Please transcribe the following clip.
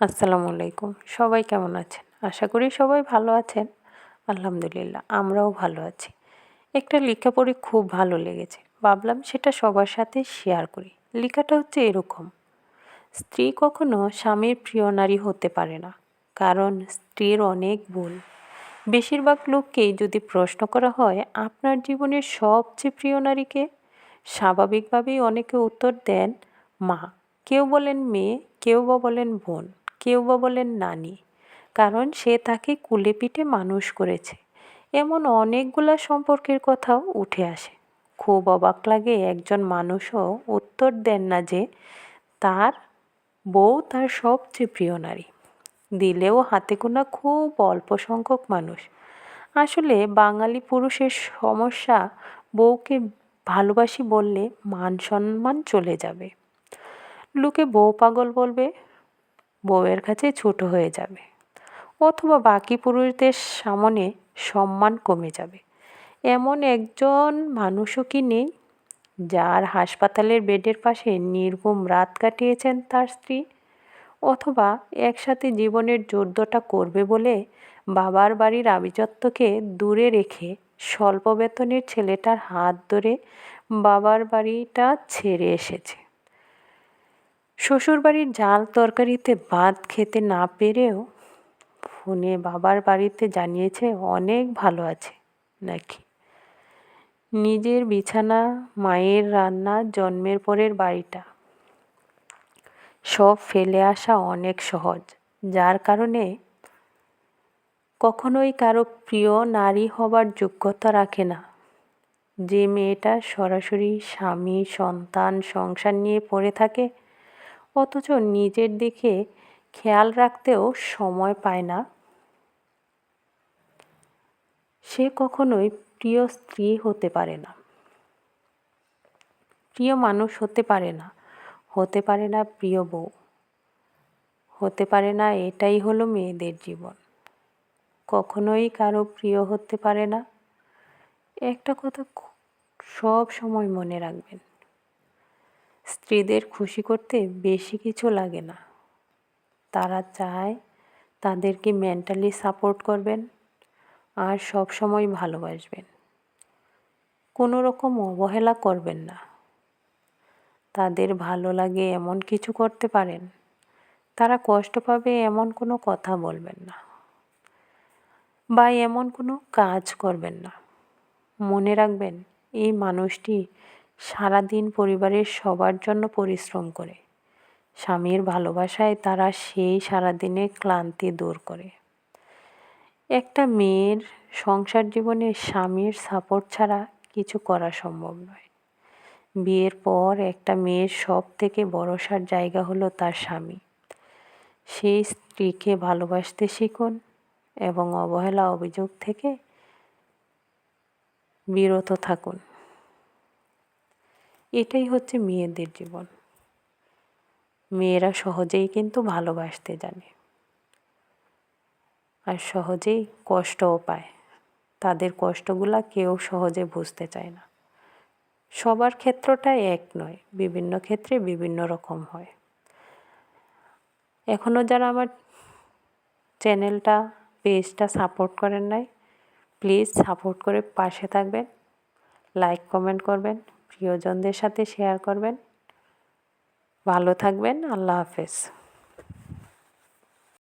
আসসালামু আলাইকুম। সবাই কেমন আছেন? আশা করি সবাই ভালো আছেন। আলহামদুলিল্লাহ, আমরাও ভালো আছি। একটা লেখা পড়ে খুব ভালো লেগেছে। ভাবলাম সেটা সবার সাথে শেয়ার করি। লেখাটা হচ্ছে এরকম। স্ত্রী কখনো স্বামীর প্রিয় নারী হতে পারে না, কারণ স্ত্রীর অনেক ভুল বেশিরভাগ লোককেই যদি প্রশ্ন করা হয়, আপনার জীবনের সবচেয়ে প্রিয় নারীকে স্বাভাবিকভাবেই অনেকে উত্তর দেন, মা। কেউ বলেন মেয়ে, কেউ বা বলেন বোন। কেউ বা বলেন নানি, কারণ সে তাকে কুলে পিঠে মানুষ করেছে। এমন অনেকগুলা সম্পর্কের কথাও উঠে আসে। খুব অবাক লাগে একজন মানুষও উত্তর দেন না যে তার বউ তার সবচেয়ে প্রিয় নারী। দিলেও হাতে গোনা খুব অল্প সংখ্যক মানুষ। আসলে বাঙালি পুরুষের সমস্যা বউকে ভালোবাসি বললে মান সম্মান চলে যাবে। লোকে বউ পাগল বলবে বউয়ের কাছে ছোট হয়ে যাবে অথবা বাকি পুরুষদের সামনে সম্মান কমে যাবে। এমন একজন মানুষও কি নেই? যার হাসপাতালের বেডের পাশে নির্ঘুম রাত কাটিয়েছেন তার স্ত্রী অথবা একসাথে জীবনের যুদ্ধটা করবে বলে বাবার বাড়ির আভিজাত্যকে দূরে রেখে স্বল্প বেতনের ছেলেটার হাত ধরে বাবার বাড়িটা ছেড়ে এসেছে। শ্বশুরবাড়ির জাল তরকারিতে ভাত খেতে না পেরেও ফোনে বাবার বাড়িতে জানিয়েছে, অনেক ভালো আছে নাকি? নিজের বিছানা, মায়ের রান্না, জন্মের পরের বাড়িটা। সব ফেলে আসা অনেক সহজ, যার কারণে কখনোই কারও প্রিয় নারী হবার যোগ্যতা রাখে না। যে মেয়েটা সরাসরি স্বামী, সন্তান, সংসার নিয়ে পড়ে থাকে অথচ নিজের দিকে খেয়াল রাখতেও সময় পায় না। সে কখনোই প্রিয় স্ত্রী হতে পারে না। প্রিয় মানুষ হতে পারে না। হতে পারে না প্রিয় বউ। হতে পারে না এটাই হলো মেয়েদের জীবন। কখনোই কারও প্রিয় হতে পারে না। একটা কথা সব সময় মনে রাখবেন। স্ত্রীদের খুশি করতে বেশি কিছু লাগে না। তারা চায় তাদেরকে মেন্টালি সাপোর্ট করবেন আর সব সময় ভালোবাসবেন। কোনো রকম অবহেলা করবেন না। তাদের ভালো লাগে এমন কিছু করতে পারেন, তারা কষ্ট পাবে এমন কোনো কথা বলবেন না বা এমন কোনো কাজ করবেন না। মনে রাখবেন, এই মানুষটি সারাদিন পরিবারের সবার জন্য পরিশ্রম করে। স্বামীর ভালোবাসায় তারা সেই সারাদিনের ক্লান্তি দূর করে। একটা মেয়ের সংসার জীবনে স্বামীর সাপোর্ট ছাড়া কিছু করা সম্ভব নয়। বিয়ের পর একটা মেয়ের সব থেকে ভরসার জায়গা হলো তার স্বামী। সেই স্ত্রীকে ভালোবাসতে শিখুন এবং অবহেলা অভিযোগ থেকে বিরত থাকুন। এটাই হচ্ছে মেয়েদের জীবন। মেয়েরা সহজেই কিন্তু ভালোবাসতে জানে। আর সহজেই কষ্টও পায়। তাদের কষ্টগুলা কেউ সহজে বুঝতে চায় না। সবার ক্ষেত্রটা এক নয়, বিভিন্ন ক্ষেত্রে বিভিন্ন রকম হয়। এখনও যারা আমার চ্যানেলটা, পেজটা সাপোর্ট করেন নাই, প্লিজ সাপোর্ট করে পাশে থাকবেন, লাইক কমেন্ট করবেন প্রিয়জনদের সাথে শেয়ার করবেন। ভালো থাকবেন আল্লাহ হাফেজ।